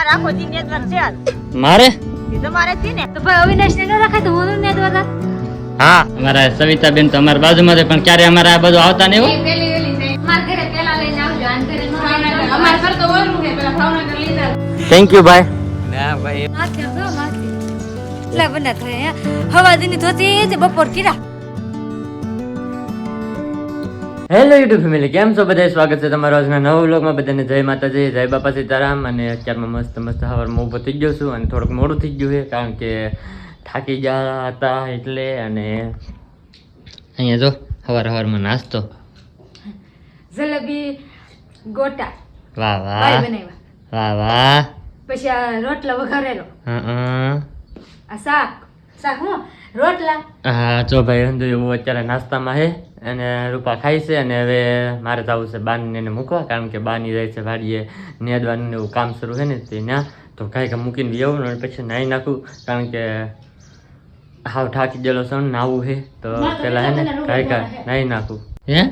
તમારે આખો દી નેદવાનું છે મારે? તમારે છે ને. તો ભાઈ અવિનાશ ને ન રખાય તો હું ને દ્વારા હા અમારા સવિતાબેન તો અમારા બાજુમાં છે પણ ક્યારે અમારે આ બધું આવતા નહીં થેન્ક યુ ભાઈ ના ભાઈ. માથે માથે. લે બના થાય હવા દીની ધોતી બપોર કીરા. હેલો યુટ્યુબ ફેમિલી કેમ છો બધા સ્વાગત છે તમારું આજના નવા વ્લોગમાં. બધાને જય માતાજી જય બાપા સીતારામ. અને અત્યારમાં મસ્ત મસ્ત હવારમાં ઊભો થઈ ગયો છું અને થોડુંક મોડું થઈ ગયું છે કારણ કે થાકી ગયા હતા એટલે અને અહીંયા જો હવાર સવારમાં નાસ્તો. જલેબી ગોટા. વાહ વાહ. વાહ વાહ. પછી આ રોટલા વઘારેલો. હં, હં. આ શાક. શાક હું? રોટલા. હા જો ભાઈ એવું અત્યારે નાસ્તામાં છે અને રૂપા ખાય છે અને હવે મારે જવું છે બાનને એને મૂકવા કારણ કે બાની જાય છે ભાડીએ નેદવાનું ને એવું કામ શરૂ છે ને તે ત્યાં. તો કાંઈ કાંઈ મૂકીને બી આવું ને પછી નાહી નાખું કારણ કે હાવ થાકી ગયેલો છે ને નાવું છે. તો પેલા હે ને પેલા કાંઈ પેલા કાંઈ નાહી નાખું. હે?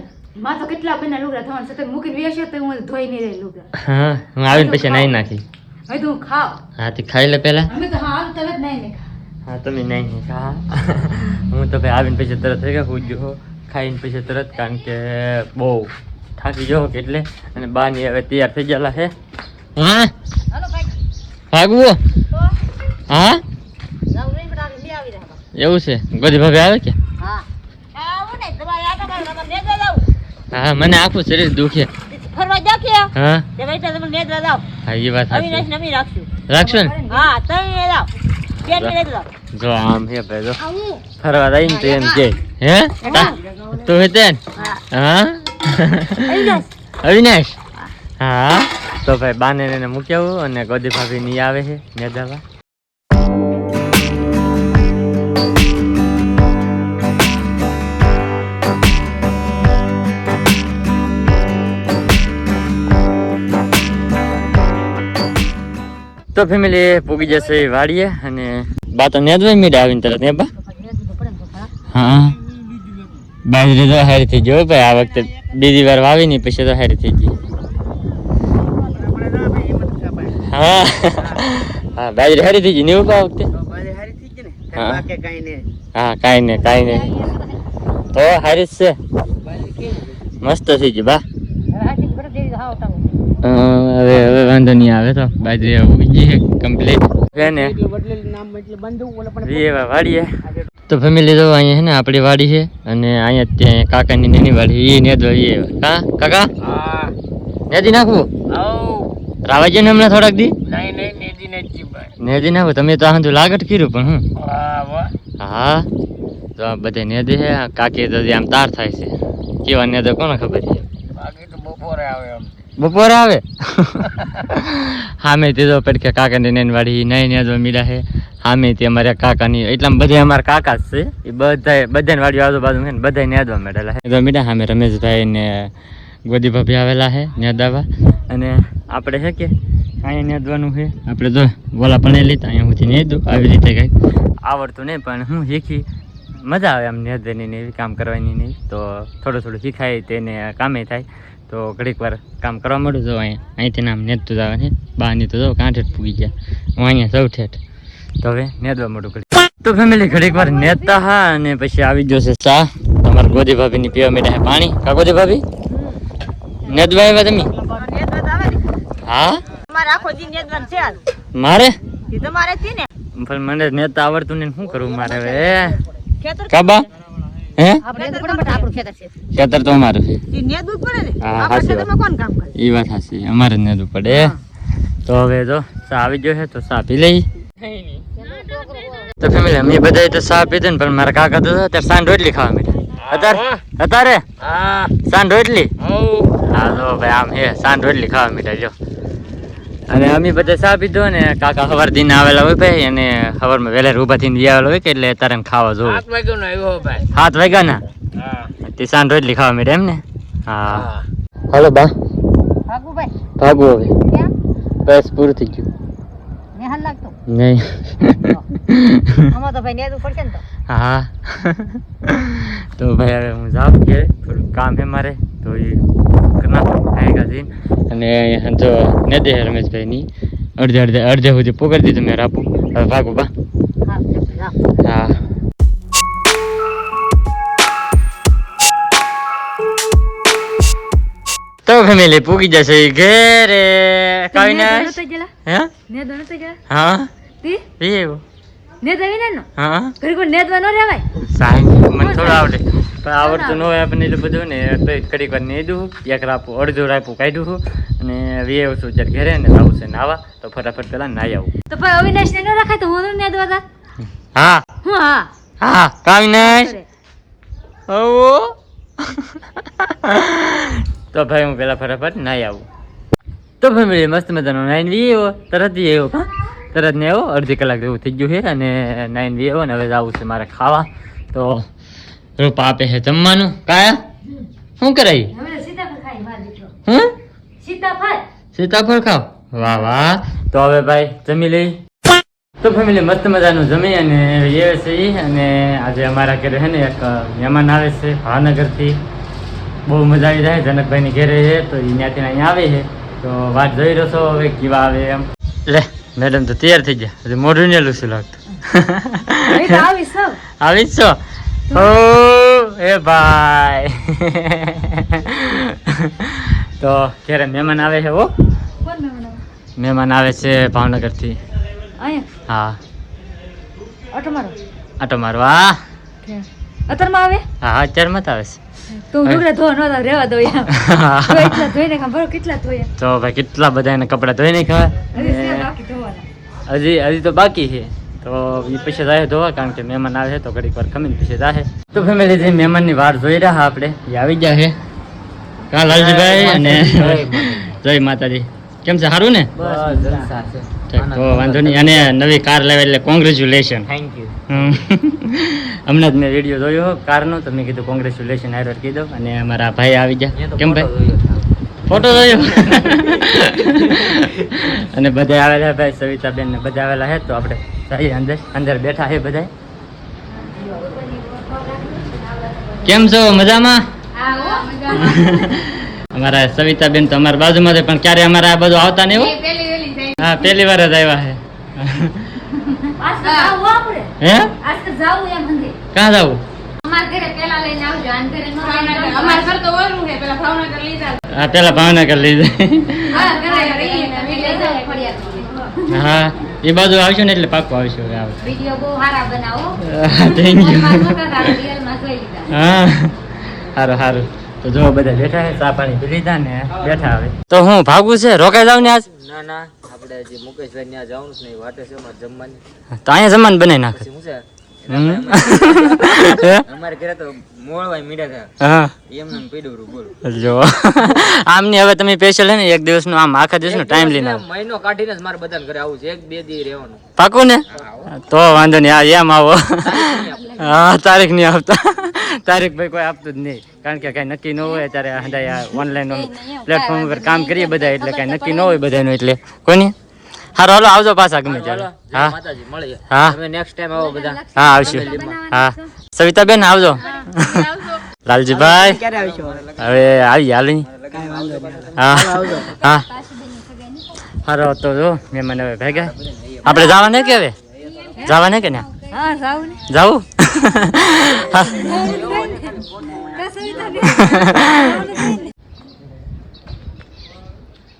માં તો કેટલા બના લુગડા થવાનું છે. મૂકીને વેસ્યો તો હું ધોઈ નહીં રહી લુગડા હા હું આવીને પછી નાહી નાખી. હવે તો ખાવ. હા તે ખાઈ લે પહેલા અમે તો હા તરત નહીં ને હા તમે ખા હું. તો ભાઈ આવીને પછી તરત થઈ ગયા હું ગયો ખાઈને પછી તરત કારણ કે બહુ થાકી ગયો એટલે અને બાની હવે તૈયાર થઈ ગયેલા છે. હા? ભાગવું હા? એવું છે? ગોધી ભાભી આવે કે? હા. હા મને આખું શરીર દુખે. ફરવા જાવ કે? હા? તે ભાઈ તો તમે નેદવા જાવ હા એ વાત સાચી. ને અમે રાખશું. રાખશો ને? હા તમે જાવ બે ને નેદવા જાવ જો આમ છે ભાઈ જો. ફરવા જાય ને તો એમ કે. હે? તું હે તેન હા. અવિનાશ. હા. તો ભાઈ બાને એને મૂકી આવું અને ગોદી ભાભી ની આવે છે મેદાવા તો ફેમિલી પૂગી જશે વાડીએ અને બા તો નેદવાય મીડા આવીને તરત ને બા હા. બાજરી તો હારી થઈ ગયો ભાઈ આ વખતે બીજી વાર વાવી ની પછી તો હારી થઈ ગઈ. હા હા બાજરી હારી થઈ ગઈ ને એવું આ વખતે? હા. હા કાંઈ ને કાંઈ ને તો હારી જ છે. મસ્ત થઈ ગઈ બા. અ, હવે હવે વાંધો નહીં આવે તો બાજરી હવે ઉગી છે કમ્પ્લીટ ને વીએ વાડીએ. તો ફેમિલી જો અહીંયા છે ને આપણી વાડી છે અને અહીંયા ત્યાં કાકાની નાની વાડી એ નેદવા એ કા? કાકા? નેદી નાખવું? રાવાજી ને હમણાં થોડાક દી? નેદી નાખવું તમે તો આ લાગટ કર્યું પણ હું હા. તો આ બધે નેદે છે આ કાકી તો આમ તાર થાય છે. કેવા નેદે કોને ખબર છે? બપોરે આવે હામે તે તો પડકે કાકાની નેન વાડી નહીં જો મીડા હે. હામે તે અમારે કાકાની એટલા બધા અમારા કાકા જ છે. એ બધા બધાની વાડીઓ આજુબાજુ છે ને બધા નેદવા મેળેલા છે જો મીડા હામે રમેશભાઈ ને ગોદી ભાભી આવેલા છે નેદાવા અને આપણે છે કે અહીંયા નેદવાનું છે આપણે તો બોલા પણ લીધા, અહીંયા હું નેદું આવી રીતે કંઈ આવડતું નહીં, પણ હું શીખી. મજા આવે આમ નેદવાની ને એવી કામ કરવાની નહીં તો થોડું થોડું શીખાય, તેને કામે થાય. તો ઘડીક વાર કામ કરવા મળ્યું તો અહીંયા અહીંથી નામ નેતું જ આવે છે બહારની તો જો કાંઠે જ પૂગી ગયા. હું અહીંયા સૌ ઠેઠ. તો હવે નેદવા મળું તો ફેમિલી ઘડીક વાર નેતા હા અને પછી આવી ગયો છે ચા. તમારા ગોદી ભાભીની પીવા મીઠા પાણી? કા ગોદી ભાભી? નેદવા આવ્યા તમે? હા. મારે? તમારે પણ મને નેતા આવડતું ને શું કરવું મારે હવે? કાબા હે? તો પણ ખેતર તો અમારું છે. એ નેદવું જ પડે ને? હા, આપણા સાચી ખેતરમાં કોણ કામ કરે? એ વાત સાચી અમારે જ નેદવું પડે તો હવે જો ચા આવી ગયો છે તો ચા પી લઈ. તો ફેમિલી અમે બધાય તો ચા પીધું ને પણ મારા કાકા તો અત્યારે સાંજ રોટલી ખાવા મીઠા અત્યારે? અત્યારે? સાંજ રોટલી? હા તો ભાઈ આમ હે સાંજ રોટલી ખાવા મીઠા જો. અને અમે બધા સા પીધો ને કાકા સવાર દિન આવેલા હોય ભાઈ અને સવારમાં વહેલા ઊભા થઈને આવેલા હોય કે એટલે તારે ખાવા જોવું. સાત વાગ્યા ના તે સાંજ રોટલી ખાવા મળે એમ ને હા. હાલો બા. ભાગુભાઈ ભાગવું હવે. બસ પૂરું થઈ ગયું. નેહાલ લાગતો. નહીં. આમાં તો ભાઈ નેદવું પડશે ને તો. હા. તો ભાઈ હવે હું જાઉં કે થોડું કામ છે મારે. તો એ જઈને અને જો નદી છે રમેશભાઈની અડધે અડધે અડધે સુધી પોગર દીધું મેં રાખું હવે ભાગું બા. હા, તો ફેમિલી પૂગી જશે ઘેરે. કવિના હે? હા? વી નો હા? સાહેબ મને થોડું આવડે. પણ આવડતું ન હોય આપણને એટલું બધું ને તો ઘડીક વાર નેદું એક રાપું અડધું રાપું કાઢ્યું અને વે છું જ્યારે ઘેરે ને આવું છે નાવા તો ફટાફટ પેલા નાઈ આવું. તો ભાઈ અવિનાશ ને ન રાખાય તો હું ને દવા હા. હું હા. હા કાવિનાશ ઓ તો ભાઈ હું પેલા ફટાફટ નાઈ આવું. તો ફેમિલી મસ્ત મજાનો નાઈન વી આવ્યો તરત વી આવ્યો. કા તરત ને આવ્યો અડધી કલાક જેવું થઈ ગયું છે અને નાઈન વી આવ્યો ને હવે જવું છે મારે ખાવા. તો રૂપા આપે છે જમવાનું? કાયા? શું કરાય? હમ સીતાફળ ખાવ? વાહ વાહ. તો હવે ભાઈ જમી લઈ. તો ફેમિલી મસ્ત મજાનું જમી અને એ છે અને આજે અમારા ઘરે છે ને એક મહેમાન આવે છે ભાવનગરથી. બહુ મજા આવી જાય જનકભાઈની ઘરે છે તો એ ત્યાંથી અહીંયા આવે છે તો વાત જોઈ રહ્યો છો હવે કેવા આવે એમ. લે મેડમ તો તૈયાર થઈ ગયા. મોઢું ને શું લાગતું. આવીશ આવી જ છો? ઓ એ ભાઈ. તો ક્યારે મહેમાન આવે છે ઓ મહેમાન આવે? છે ભાવનગરથી. થી હા. ઓટો મારો. આટો મારવા અત્યારમાં આવે? હા અત્યારમાં અત્યારે આવે છે. તો હું ભાઈ કેટલા બધા એને કપડાં ધોઈ નાખ્યા હજી ને બાકી હજી હજી તો બાકી છે. તો એ પછી જાય ધોવા કારણ કે મહેમાન આવે છે તો ઘડીક વાર ખમીને પછી જાય તો ફેમિલી જે મહેમાનની વાર જોઈ રહ્યા આપણે એ આવી ગયા છે. કા લાલજીભાઈ અને જય માતાજી. કેમ છે સારું ને? તો વાંધો નહીં. અને નવી કાર લેવા એટલે કોંગ્રેચ્યુલેશન થેન્ક યુ હમણાં જ મેં વીડિયો જોયો કારનો તો મેં કીધું કોંગ્રેચ્યુલેશન આયરો કીધું. અને અમારા ભાઈ આવી ગયા. કેમ ભાઈ? ફોટો જોયો. અને બધા આવેલા ભાઈ સવિતાબેન ને બધા આવેલા હે તો આપણે જઈએ અંદર અંદર બેઠા હે બધા કેમ છો? મજામાં? હા હો મજામાં અમારા સવિતાબેન તો અમારા બાજુમાં છે પણ ક્યારે અમારા આ બધું આવતા નહીં હો પહેલી વાર જ આવ્યા હો આપણે. હે? ક્યાં જવું? અમારા ઘરે પેલા લઈને આવજો આન ઘરે નો અમાર ઘર તો ઓરું છે પેલા ભાવનગર લીધા આ પેલા ભાવનગર લઈ હા ઘરે એ બાજુ આવશું ને એટલે પાક્કું આવશું વિડિયો બહુ સારા બનાવો. થેન્ક યુ હા. સારું સારું તો જો બધા બેઠા છે ચા પાણી પી લીધા ને બેઠા આવે તો હું ભાગું છે રોકાઈ જાવ ને આજ? ના ના. આપણે જે મુકેશભાઈ ત્યાં જવાનું છે ને વાટે છે અમારે જમવાની. તો અહીંયા જમવાનું બનાવી નાખે. શું છે? આમની હવે તમે સ્પેશિયલ હે ને એક દિવસનો આમ આખા દિવસનો ટાઈમ લઈને મહિનો કાઢીને જ મારે બધાને ઘરે આવું છે. એક બે દી રહેવાનું. પાકું ને? તો વાંધો નહીં આ એમ આવો. હા તારીખ નહીં આપતા. તારીખ ભાઈ કોઈ આપતું જ નહીં. કારણ કે કઈ નક્કી ન હોય ત્યારે હંધાય ઓનલાઈન પ્લેટફોર્મ ઉપર કામ કરીએ બધા એટલે કઈ નક્કી ન હોય બધાનું એટલે. કોઈ નહીં હારો હાલો આવજો પાછા ગમે ત્યારે. હા? માતાજી હા? તમે નેક્સ્ટ ટાઈમ આવો બધા. હા આવશું હા. સવિતાબેન આવજો. લાલજીભાઈ. હવે આવી હાલ. હા. હા. હારો તો જો મેં હવે ભેગા. આપણે જવા ને કે હવે? જવા ને? કે ને. જાવું હા.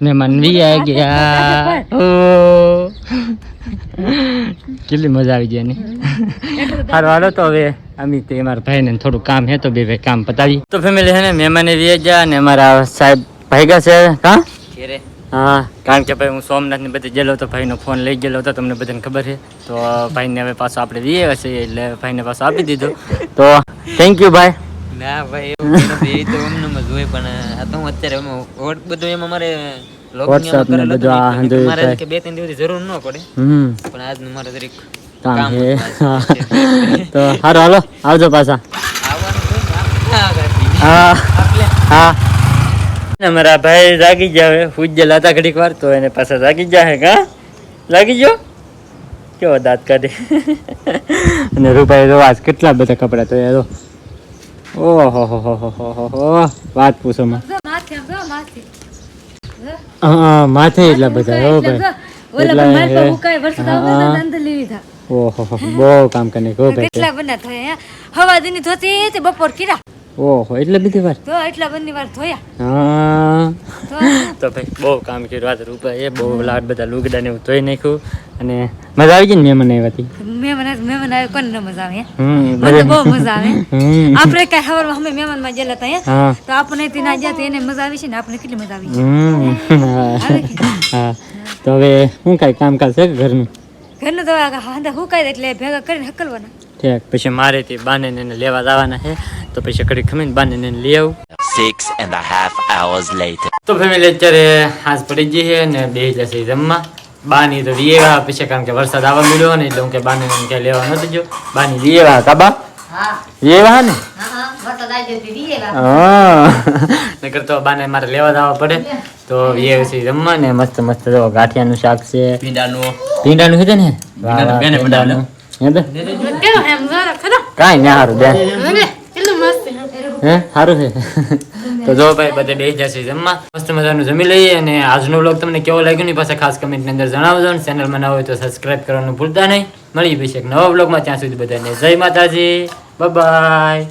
મહેમાન બી આવી ગયા. ઓ. કેટલી મજા આવી ગઈ ને હારો હાલો તો હવે અમે તે મારા ભાઈને થોડું કામ હે તો બે ભાઈ કામ પતાવી. તો ફેમિલી હે ને મહેમાને વી ગયા અને અમારા સાહેબ ભાઈગા છે હા? હા. કારણ કે ભાઈ હું સોમનાથની બધી ગયેલો હતો ભાઈનો ફોન લઈ ગયેલો હતો તમને બધાને ખબર છે. તો ભાઈને હવે પાછો આપણે વીએ છે એટલે ભાઈને પાછો આપી દીધો. તો થેન્ક યુ ભાઈ ના ભાઈ એવું નથી એ તો અમને જ હોય પણ આ તો હું અત્યારે અમે વોટ બધું એમ અમારે WhatsApp ને બધું આ મારે કે બે ત્રણ દિવસ જરૂર ન પડે. પણ આજનું મારે જરીક કામ છે તો હારો હાલો આવજો પાછા. હા. હા. અમારા ભાઈ જાગી ગયા હવે ઉજ્જેલા લાતા ઘડીક વાર તો એને પાછા જાગી ગયા હે કા? લાગી ગયો? કેવો દાંત કાઢે. અને રૂપાઈ તો આજ કેટલા બધા કપડાં તો યાર ઓહો હો હો હો હો હો વાત પૂછો હા માથે એટલા બધા હો ભાઈ. ઓહો બહુ કામ કરીને ભાઈ. કેટલા બના થયા? હવા દીની ધોતી બપોર કીરા ઓહો એટલે બધી વાર? તો એટલા બંને વાર ધોયા? હા. તો ભાઈ બહુ કામ કર્યું. રાત રૂપા એ બહુ લાડ બધા લુગડા ને ધોઈ નાખ્યું અને મજા આવી ગઈ ને મહેમાન આવ્યા હતી મહેમાન આવે- મહેમાન આવે કોને ન મજા આવે હમ મને બહુ મજા આવે આપણે કઈ ખબર અમે મહેમાનમાં ગયેલા હતા હા? તો આપણે તે ના ગયા એને મજા આવી છે ને આપણે કેટલી મજા આવી હા. તો હવે હું કાંઈ કામકાજ છે ઘરનું? ઘરનું તો હું દે એટલે ભેગા કરીને હકલવાના. ઠીક પછી મારે તે બાને ને લેવા જવાના છે. તો પછી કડી ખમીને બાને ને લઈ આવું. Six and a half hours later તો ફેમિલી અત્યારે હાથ પડી ગઈ છે ને બે જશે જમવા. બાની તો લીએવા પછી કારણ કે વરસાદ આવવા મળ્યો ને એટલે હું કે બાને ને ક્યાં લેવા નતો જો બાની લીએવા કાબા હા. લીએવા ને? હા નકર તો બાને મારે લેવા જવા પડે. તો એ છે જમવા ને મસ્ત મસ્ત જો ગાંઠિયાનું શાક છે. ભીંડાનું. ભીંડાનું છે ને? ભીંડાનું. બે? કાંઈ ના સારું છે. હે? સારું છે? તો જો ભાઈ બધે બેસી જશે જમવા. મસ્ત મજાનું જમી લઈએ અને આજનો વ્લોગ તમને કેવો લાગ્યો ને પાસે ખાસ કમેન્ટની અંદર જણાવજો અને ચેનલમાં હોય તો સબસ્ક્રાઇબ કરવાનું ભૂલતા નહીં. મળી પછી એક નવા બ્લોગમાં ત્યાં સુધી બધાને જય માતાજી. બાય